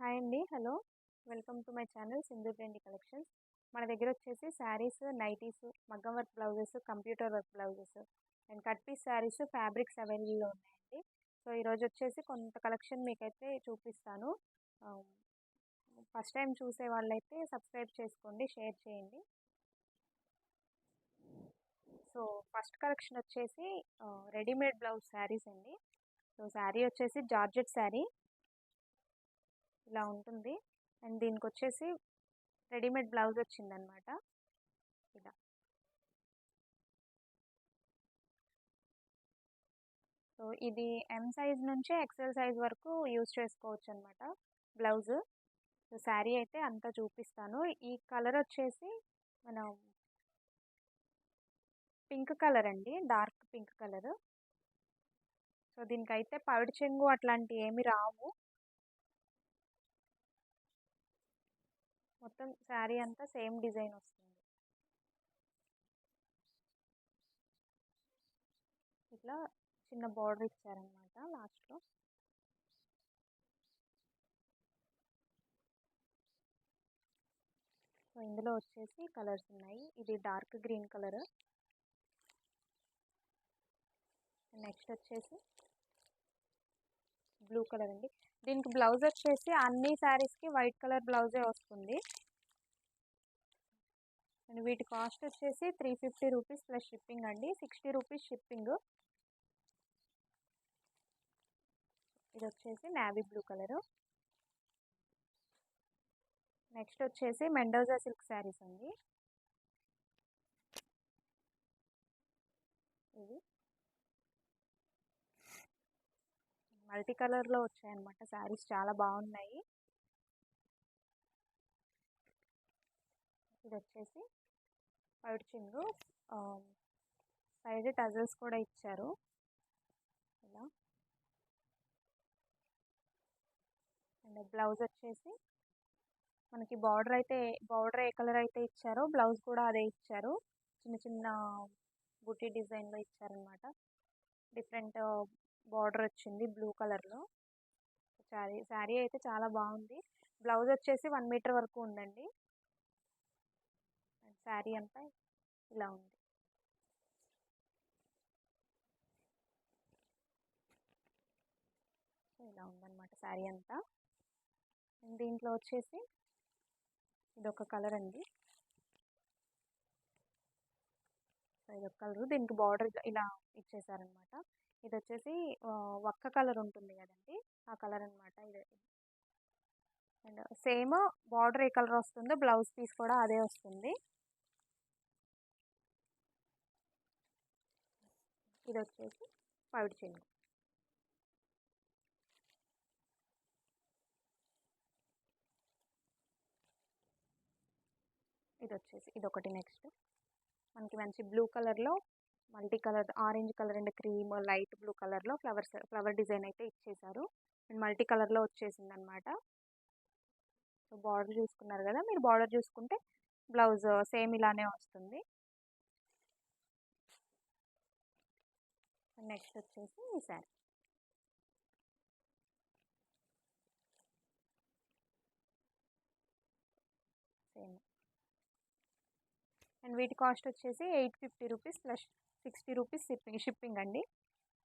Hi అండి. Hello. Welcome to my channel Sindhu trendy collections మన దగ్గర వచ్చేసి శారీస్ నైటీస్ మగ్గం work blouses computer work blouses and cut piece saris fabrics అవైలబుల్లో ఉన్నాయండి. సో ఈరోజు వచ్చేసి కొంత కలెక్షన్ మీకైతే చూపిస్తాను. ఫస్ట్ టైం చూసే వాళ్ళైతే సబ్స్క్రైబ్ చేసుకోండి షేర్ చేయండి. సో ఫస్ట్ కలెక్షన్ వచ్చేసి రెడీమేడ్ బ్లౌజ్ శారీస్ అండి. సో శారీ వచ్చేసి జార్జెట్ శారీ. ఇలా ఉంటుంది. అండ్ దీనికి వచ్చేసి రెడీమేడ్ బ్లౌజ్ వచ్చిందనమాట. ఇలా. సో ఇది ఎం సైజ్ నుంచి ఎక్సెల్ సైజ్ వరకు యూజ్ చేసుకోవచ్చు అనమాట బ్లౌజ్. సో శారీ అయితే అంతా చూపిస్తాను. ఈ కలర్ వచ్చేసి మనం పింక్ కలర్ అండి. Dark pink colour. సో దీనికైతే పవిడి చెంగు అట్లాంటివి ఏమి రావు. మొత్తం శారీ అంతా సేమ్ డిజైన్ వస్తుంది. ఇట్లా చిన్న బార్డర్ ఇచ్చారనమాట లాస్ట్లో. సో ఇందులో వచ్చేసి కలర్స్ ఉన్నాయి. ఇది డార్క్ గ్రీన్ కలర్. నెక్స్ట్ వచ్చేసి బ్లూ కలర్ అండి. దీనికి బ్లౌజ్ వచ్చేసి అన్ని శారీస్కి వైట్ కలర్ బ్లౌజే వస్తుంది. అండ్ వీటి కాస్ట్ వచ్చేసి three fifty rupees plus shipping అండి. Sixty rupees shipping. ఇది వచ్చేసి నావీ బ్లూ కలరు. నెక్స్ట్ వచ్చేసి మెండోజా సిల్క్ శారీస్ అండి. ఇది. మల్టీ కలర్లో వచ్చాయన్నమాట శారీస్ చాలా బాగున్నాయి. ఇది వచ్చేసి వైట్ చింగు సైడ్ టజల్స్ కూడా ఇచ్చారు. ఇలా. అండ్ బ్లౌజ్ వచ్చేసి మనకి బార్డర్ అయితే బార్డర్ ఏ కలర్ అయితే ఇచ్చారో బ్లౌజ్ కూడా అదే ఇచ్చారు. చిన్న చిన్న బుట్టి డిజైన్లో ఇచ్చారనమాట డిఫరెంట్ బార్డర్ వచ్చింది బ్లూ కలర్లో. శారీ శారీ అయితే చాలా బాగుంది. బ్లౌజ్ వచ్చేసి వన్ మీటర్ వరకు ఉందండి. శారీ అంతా ఇలా ఉంది. ఇలా ఉందన్నమాట శారీ అంతా. దీంట్లో వచ్చేసి ఇదొక కలర్ అండి. ఇదొక కలర్. దీనికి బార్డర్ ఇలా ఇచ్చేసారనమాట ఇది వచ్చేసి ఒక్క కలర్ ఉంటుంది కదండి ఆ కలర్ అనమాట ఇది. అండ్ సేమ్ బార్డర్ ఏ కలర్ వస్తుందో బ్లౌజ్ పీస్ కూడా అదే వస్తుంది. ఇది వచ్చేసి పవిడి చెంగు ఇది వచ్చేసి ఇది ఒకటి నెక్స్ట్. మనకి మంచి బ్లూ కలర్లో multi colour orange colour and cream light blue కలర్లో ఫ్లవర్స్ ఫ్లవర్ డిజైన్ అయితే ఇచ్చేసారు. అండ్ మల్టీ కలర్లో వచ్చేసింది అనమాట సో బార్డర్ చూసుకున్నారు కదా మీరు బార్డర్ చూసుకుంటే బ్లౌజ్ సేమ్ ఇలానే వస్తుంది. నెక్స్ట్ వచ్చేసి ఈ శారీ సేమ్ అండ్ వీటి కాస్ట్ వచ్చేసి eight fifty rupees plus sixty rupees shipping shipping అండి.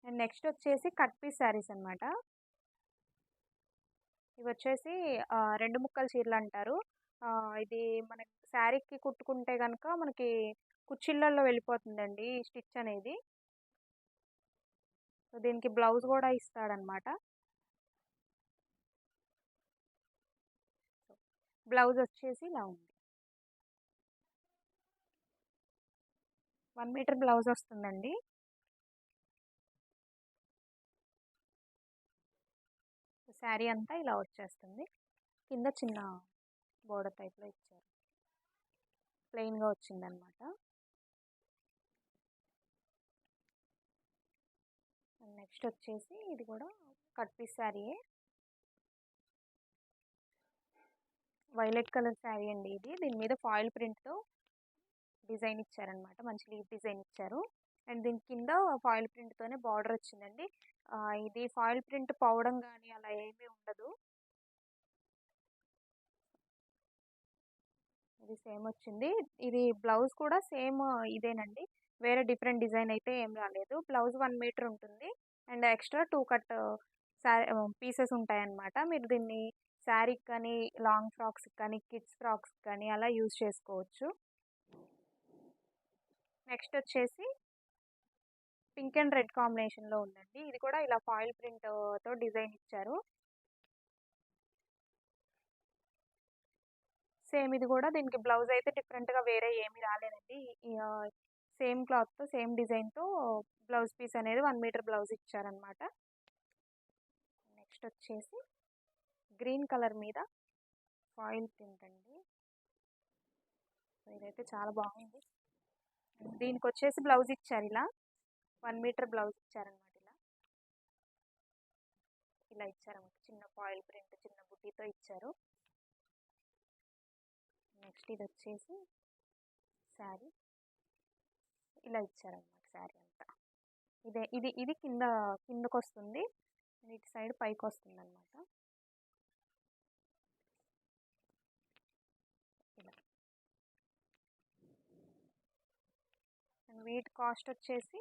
అండ్ నెక్స్ట్ వచ్చేసి కట్ పీస్ శారీస్ అనమాట ఇవి వచ్చేసి రెండు ముక్కల చీరలు అంటారు. ఇది మన శారీకి కుట్టుకుంటే కనుక మనకి కుచ్చిళ్ళల్లో వెళ్ళిపోతుందండి ఈ స్టిచ్ అనేది. సో దీనికి బ్లౌజ్ కూడా ఇస్తాడనమాట బ్లౌజ్ వచ్చేసి ఇలా ఉంది. వన్ మీటర్ బ్లౌజ్ వస్తుందండి. శారీ అంతా ఇలా వచ్చేస్తుంది. కింద చిన్న బోర్డర్ టైప్లో ఇచ్చారు. ప్లెయిన్గా వచ్చిందనమాట నెక్స్ట్ వచ్చేసి ఇది కూడా కట్ పీస్ శారీయే వైలెట్ కలర్ శారీ అండి ఇది. దీని మీద ఫాయిల్ ప్రింట్తో డిజైన్ ఇచ్చారనమాట మంచి లీఫ్ డిజైన్ ఇచ్చారు. అండ్ దీని కింద ఫాయిల్ ప్రింట్తోనే బార్డర్ వచ్చిందండి. ఇది ఫాయిల్ ప్రింట్ పోవడం కానీ అలా ఏమీ ఉండదు. ఇది సేమ్ వచ్చింది. ఇది బ్లౌజ్ కూడా సేమ్ ఇదేనండి. వేరే డిఫరెంట్ డిజైన్ అయితే ఏం రాలేదు. బ్లౌజ్ వన్ మీటర్ ఉంటుంది. And extra two cut sari pieces ఉంటాయన్నమాట. మీరు దీన్ని శారీకి కానీ లాంగ్ ఫ్రాక్స్కి కానీ కిడ్స్ ఫ్రాక్స్కి కానీ అలా యూజ్ చేసుకోవచ్చు. నెక్స్ట్ వచ్చేసి పింక్ అండ్ రెడ్ కాంబినేషన్లో ఉందండి. ఇది కూడా ఇలా ఫాయిల్ ప్రింట్తో డిజైన్ ఇచ్చారు. సేమ్ ఇది కూడా దీనికి బ్లౌజ్ అయితే డిఫరెంట్గా వేరే ఏమీ రాలేదండి. సేమ్ క్లాత్తో సేమ్ డిజైన్తో బ్లౌజ్ పీస్ అనేది వన్ మీటర్ బ్లౌజ్ ఇచ్చారనమాట నెక్స్ట్ వచ్చేసి గ్రీన్ కలర్ మీద ఫాయిల్ ప్రింట్ అండి. ఇదైతే చాలా బాగుంది. దీనికి వచ్చేసి బ్లౌజ్ ఇచ్చారు ఇలా. వన్ మీటర్ బ్లౌజ్ ఇచ్చారనమాట ఇలా. ఇలా ఇచ్చారనమాట చిన్న ఫాయిల్ ప్రింట్ చిన్న బుట్టితో ఇచ్చారు. నెక్స్ట్ ఇది వచ్చేసి శారీ. ఇలా ఇచ్చారనమాట శారీ అంతా. ఇదే ఇది ఇది కింద కిందకు వస్తుంది ఇటు సైడ్ పైకి వస్తుంది అనమాట ఇలా వీటి కాస్ట్ వచ్చేసి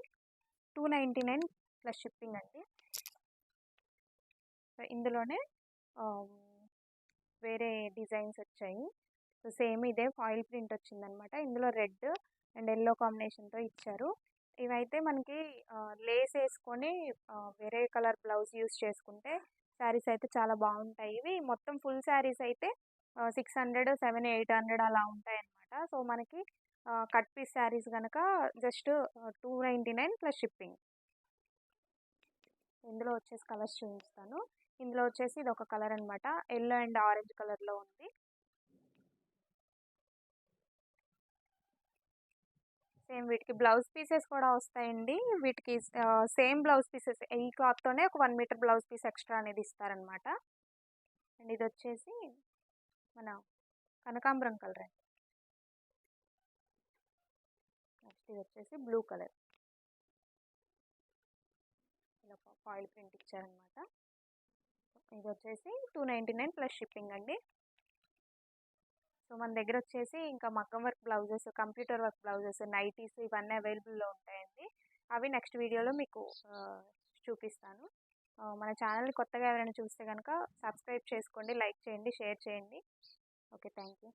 two ninety nine plus shipping అండి. ఇందులోనే వేరే డిజైన్స్ వచ్చాయి. సో సేమ్ ఇదే ఫాయిల్ ప్రింట్ వచ్చిందనమాట. ఇందులో రెడ్ అండ్ ఎల్లో కాంబినేషన్తో ఇచ్చారు. ఇవైతే మనకి లేస్ వేసుకొని వేరే కలర్ బ్లౌజ్ యూస్ చేసుకుంటే శారీస్ అయితే చాలా బాగుంటాయి. ఇవి మొత్తం ఫుల్ శారీస్ అయితే six hundred seven eight hundred అలా ఉంటాయి అనమాట సో మనకి కట్ పీస్ శారీస్ కనుక just two ninety nine plus shipping ఇందులో వచ్చేసి కలర్స్ చూపిస్తాను. ఇందులో వచ్చేసి ఇది ఒక కలర్ అనమాట ఎల్లో అండ్ ఆరెంజ్ కలర్లో ఉంది. సేమ్ వీటికి బ్లౌజ్ పీసెస్ కూడా వస్తాయండి. వీటికి సేమ్ బ్లౌజ్ పీసెస్ ఈ క్లాత్తోనే ఒక one metre blouse piece extra అనేది ఇస్తారనమాట అండ్ ఇది వచ్చేసి మన కనకాంబరం కలర్ అండి నెక్స్ట్ ఇది వచ్చేసి బ్లూ కలర్ ఇలా ఫాయిల్ ప్రింట్ ఇచ్చారనమాట ఇది వచ్చేసి two ninety nine plus shipping అండి. సో మన దగ్గర వచ్చేసి ఇంకా మగ్గం work blouses computer work blouses nighties ఇవన్నీ అవైలబుల్లో ఉంటాయండి. అవి నెక్స్ట్ వీడియోలో మీకు చూపిస్తాను. మన ఛానల్ని కొత్తగా ఎవరైనా చూస్తే కనుక సబ్స్క్రైబ్ చేసుకోండి లైక్ చేయండి షేర్ చేయండి. Okay thank you